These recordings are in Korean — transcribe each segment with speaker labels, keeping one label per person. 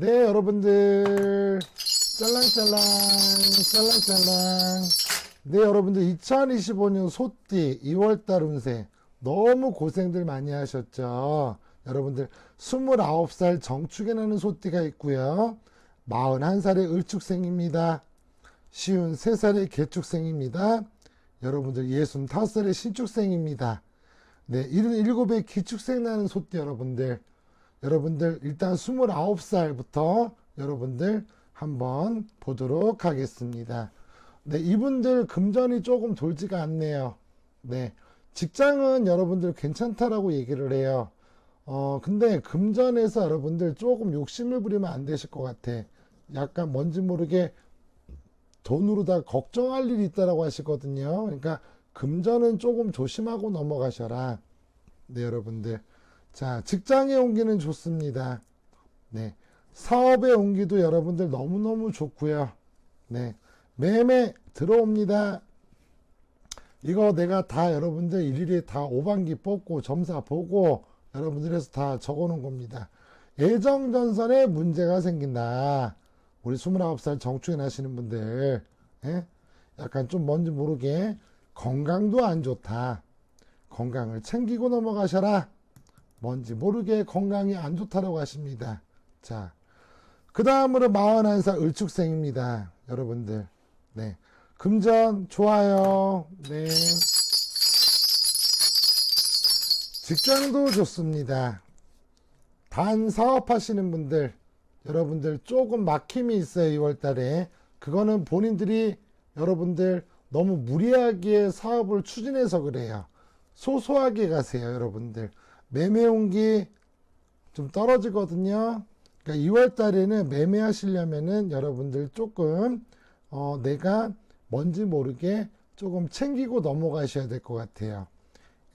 Speaker 1: 네, 여러분들. 짤랑짤랑, 짤랑짤랑. 네, 여러분들. 2025년 소띠 2월달 운세. 너무 고생들 많이 하셨죠? 여러분들, 29살 정축에 나는 소띠가 있고요 41살의 을축생입니다. 쉬운 3살의 개축생입니다. 여러분들 65살의 신축생입니다. 네, 77의 기축생 나는 소띠 여러분들. 여러분들 일단 29살부터 여러분들 한번 보도록 하겠습니다. 네, 이분들 금전이 조금 돌지가 않네요. 네, 직장은 여러분들 괜찮다라고 얘기를 해요. 어, 근데 금전에서 여러분들 조금 욕심을 부리면 안 되실 것 같아. 약간 뭔지 모르게 돈으로 다 걱정할 일이 있다라고 하시거든요. 그러니까 금전은 조금 조심하고 넘어가셔라. 네, 여러분들. 자, 직장의 온기는 좋습니다. 네. 사업의 온기도 여러분들 너무너무 좋고요. 네. 매매 들어옵니다. 이거 내가 다 여러분들 일일이 다 오반기 뽑고 점사 보고 여러분들에서 다 적어 놓은 겁니다. 애정전선에 문제가 생긴다. 우리 29살 정축에 나시는 분들, 예? 약간 좀 뭔지 모르게 건강도 안 좋다. 건강을 챙기고 넘어가셔라. 뭔지 모르게 건강이 안 좋다라고 하십니다. 자, 그 다음으로 41살 을축생입니다. 여러분들. 네. 금전 좋아요. 네. 직장도 좋습니다. 단 사업하시는 분들, 여러분들 조금 막힘이 있어요. 2월 달에. 그거는 본인들이 여러분들 너무 무리하게 사업을 추진해서 그래요. 소소하게 가세요. 여러분들. 매매 온기 좀 떨어지거든요. 그러니까 2월 달에는 매매하시려면은 여러분들 조금 어 내가 뭔지 모르게 조금 챙기고 넘어가셔야 될 것 같아요.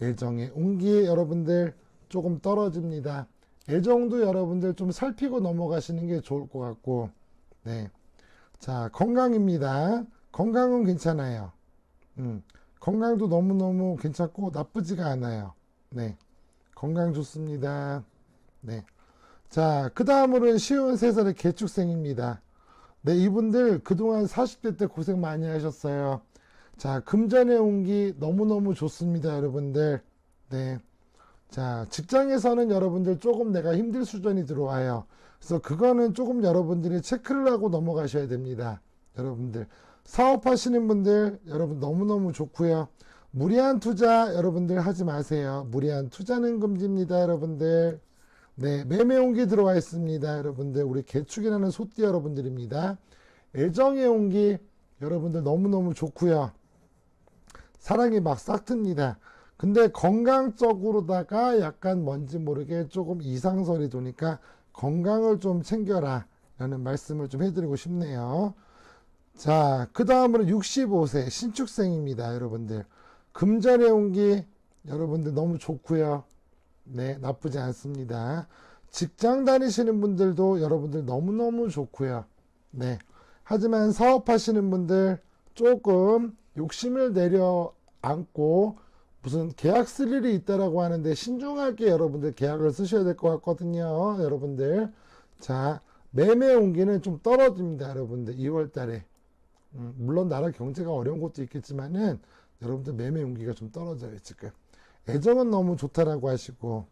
Speaker 1: 애정의 온기 여러분들 조금 떨어집니다. 애정도 여러분들 좀 살피고 넘어가시는 게 좋을 것 같고, 네. 자, 건강입니다. 건강은 괜찮아요. 음, 건강도 너무너무 괜찮고 나쁘지가 않아요. 네. 건강 좋습니다. 네. 자, 그 다음으로는 쉬운 세살의 개축생입니다. 네, 이분들 그동안 40대 때 고생 많이 하셨어요. 자, 금전의 온기 너무너무 좋습니다, 여러분들. 네. 자, 직장에서는 여러분들 조금 내가 힘들 수준이 들어와요. 그래서 그거는 조금 여러분들이 체크를 하고 넘어가셔야 됩니다. 여러분들. 사업하시는 분들, 여러분 너무너무 좋고요. 무리한 투자 여러분들 하지 마세요. 무리한 투자는 금지입니다, 여러분들. 네, 매매 온기 들어와 있습니다, 여러분들. 우리 개축이라는 소띠 여러분들입니다. 애정의 온기 여러분들 너무너무 좋고요. 사랑이 막 싹 틉니다. 근데 건강적으로다가 약간 뭔지 모르게 조금 이상설이 도니까 건강을 좀 챙겨라 라는 말씀을 좀 해드리고 싶네요. 자, 그 다음으로 65세 신축생입니다, 여러분들. 금전의 온기 여러분들 너무 좋고요. 네, 나쁘지 않습니다. 직장 다니시는 분들도 여러분들 너무너무 좋고요. 네. 하지만 사업하시는 분들 조금 욕심을 내려 안고 무슨 계약 쓸 일이 있다라고 하는데 신중하게 여러분들 계약을 쓰셔야 될 것 같거든요. 여러분들. 자, 매매 온기는 좀 떨어집니다. 여러분들. 2월 달에. 음, 물론 나라 경제가 어려운 것도 있겠지만은 여러분들 매매 온기가 좀 떨어져요. 지금. 애정은 너무 좋다라고 하시고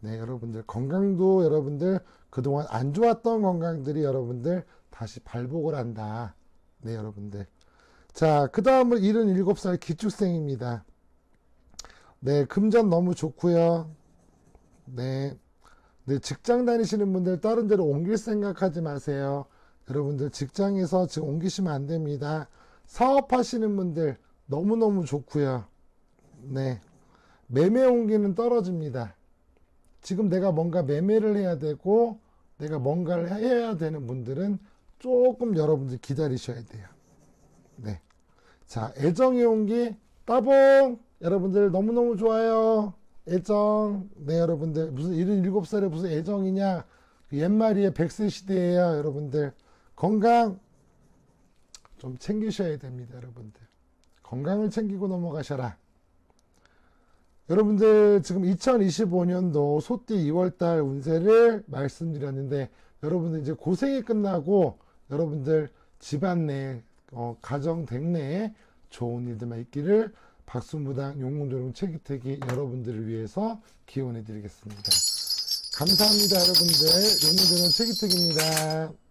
Speaker 1: 네, 여러분들 건강도 여러분들 그동안 안 좋았던 건강들이 여러분들 다시 발복을 한다. 네, 여러분들. 자, 그 다음은 77살 기축생입니다. 네, 금전 너무 좋고요. 네. 네, 직장 다니시는 분들 다른 데로 옮길 생각하지 마세요. 여러분들 직장에서 지금 옮기시면 안 됩니다. 사업하시는 분들 너무너무 좋고요. 네. 매매 옮기는 떨어집니다. 지금 내가 뭔가 매매를 해야 되고 내가 뭔가를 해야 되는 분들은 조금 여러분들 기다리셔야 돼요. 네. 자, 애정의 온기 따봉! 여러분들 너무너무 좋아요. 애정. 네, 여러분들. 무슨 77살에 무슨 애정이냐. 그 옛말이에 100세 시대에요, 여러분들. 건강 좀 챙기셔야 됩니다, 여러분들. 건강을 챙기고 넘어가셔라. 여러분들 지금 2025년도 소띠 2월달 운세를 말씀드렸는데 여러분들 이제 고생이 끝나고 여러분들 집안 내 어, 가정 댁내에 좋은 일들만 있기를 박수무당 용궁조룡 체기택이 여러분들을 위해서 기원해 드리겠습니다. 감사합니다 여러분들 용궁조룡 체기택입니다.